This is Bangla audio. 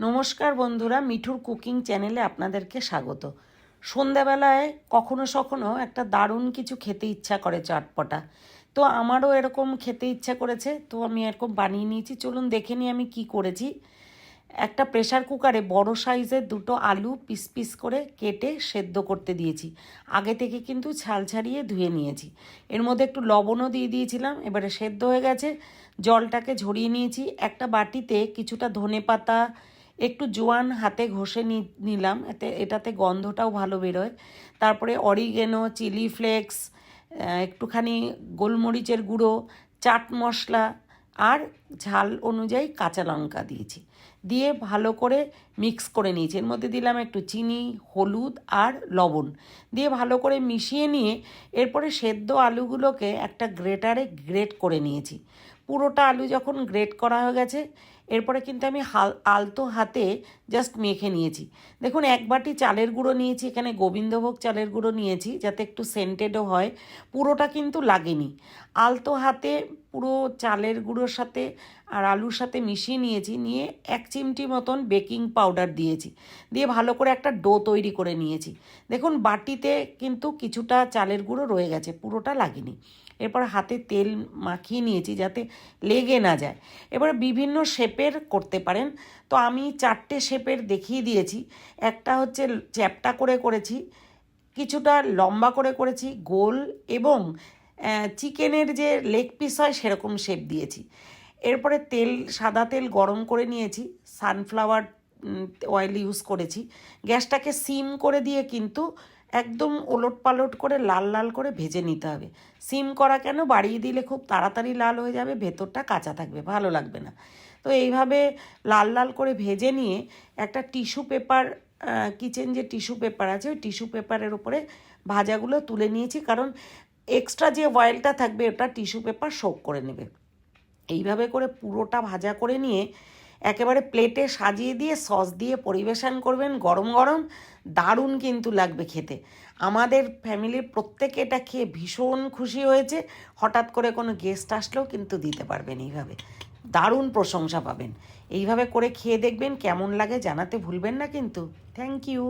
নমস্কার বন্ধুরা, মিঠুর কুকিং চ্যানেলে আপনাদেরকে স্বাগত। সন্ধ্যাবেলায় কখনো সখনো একটা দারুণ কিছু খেতে ইচ্ছা করে চটপটা। তো আমারও এরকম খেতে ইচ্ছা করেছে, তো আমি এরকম বানিয়ে নিয়েছি। চলুন দেখে নিই আমি কি করেছি। একটা প্রেসার কুকারে বড় সাইজের দুটো আলু পিস পিস করে কেটে সেদ্ধ করতে দিয়েছি। আগে থেকে কিন্তু ছাল ছাড়িয়ে ধুয়ে নিয়েছি। এর মধ্যে একটু লবণও দিয়ে দিয়েছিলাম, এবারে সেদ্ধ হয়ে গেছে। জলটাকে ঝরিয়ে নিয়েছি। একটা বাটিতে কিছুটা ধনে পাতা একটু জোয়ান হাতে ঘষে নিলাম, এতে, এটাতে গন্ধটাও ভালো বেরোয়। তারপরে অরিগেনো, চিলি ফ্লেক্স একটুখানি গোলমরিচের গুঁড়ো, চাট মশলা আর ঝাল অনুযায়ী কাঁচা লঙ্কা দিয়েছি। দিয়ে ভালো করে মিক্স করে নিয়েছি। এর মধ্যে দিলাম একটু চিনি, হলুদ আর লবণ। দিয়ে ভালো করে মিশিয়ে নিয়ে এরপরে সেদ্ধ আলুগুলোকে একটা গ্রেটারে গ্রেট করে নিয়েছি। পুরোটা আলু যখন গ্রেট করা হয়ে গেছে, এরপরে কিন্তু আমি হাল, আলতো হাতে জাস্ট মেখে নিয়েছি। দেখুন, এক বাটি চালের গুঁড়ো নিয়েছি, এখানে গোবিন্দভোগ চালের গুঁড়ো নিয়েছি, যাতে একটু সেন্টেডও হয়। পুরোটা কিন্তু লাগেনি। আলতো হাতে পুরো চালের গুঁড়োর সাথে আর আলুর সাথে মিশিয়ে নিয়েছি, নিয়ে এক চিমটি মতন বেকিং পাউডার দিয়েছি। দিয়ে ভালো করে একটা ডো তৈরি করে নিয়েছি। দেখুন, বাটিতে কিন্তু কিছুটা চালের গুঁড়ো রয়ে গেছে, পুরোটা লাগেনি। এরপর হাতে তেল মাখিয়ে নিয়েছি যাতে লেগে না যায়। এবার বিভিন্ন শেপের করতে পারেন। তো আমি চারটে শেপের দেখিয়ে দিয়েছি। একটা হচ্ছে চ্যাপটা করে করেছি, কিছুটা লম্বা করে করেছি, গোল এবং চিকেনের যে লেগ পিস হয় সেরকম শেপ দিয়েছি। এরপরে তেল, সাদা তেল গরম করে নিয়েছি, সানফ্লাওয়ার অয়েল ইউজ করেছি। গ্যাসটাকে সিম করে দিয়ে কিন্তু একদম ওলট পালট করে লাল লাল করে ভেজে নিতে হবে। সিম করা কেন? বাড়িয়ে দিলে খুব তাড়াতাড়ি লাল হয়ে যাবে, ভেতরটা কাঁচা থাকবে, ভালো লাগবে না। তো এইভাবে লাল লাল করে ভেজে নিয়ে একটা টিস্যু পেপার কিচেন যে টিস্যু পেপার আছে, ওই টিস্যু পেপারের উপরে ভাজাগুলো তুলে নিয়েছি, কারণ এক্সট্রা যে অয়েলটা থাকবে, ওটা টিস্যু পেপার শোক করে নেবে। এইভাবে করে পুরোটা ভাজা করে নিয়ে একেবারে প্লেটে সাজিয়ে দিয়ে, সস দিয়ে পরিবেশন করবেন গরম গরম। দারুণ কিন্তু লাগবে খেতে। আমাদের ফ্যামিলির প্রত্যেকে এটা খেয়ে ভীষণ খুশি হয়েছে। হঠাৎ করে কোনো গেস্ট আসলেও কিন্তু দিতে পারবেন এইভাবে। দারুণ প্রশংসা পাবেন। এইভাবে করে খেয়ে দেখবেন কেমন লাগে জানাতে ভুলবেন না কিন্তু। Thank you.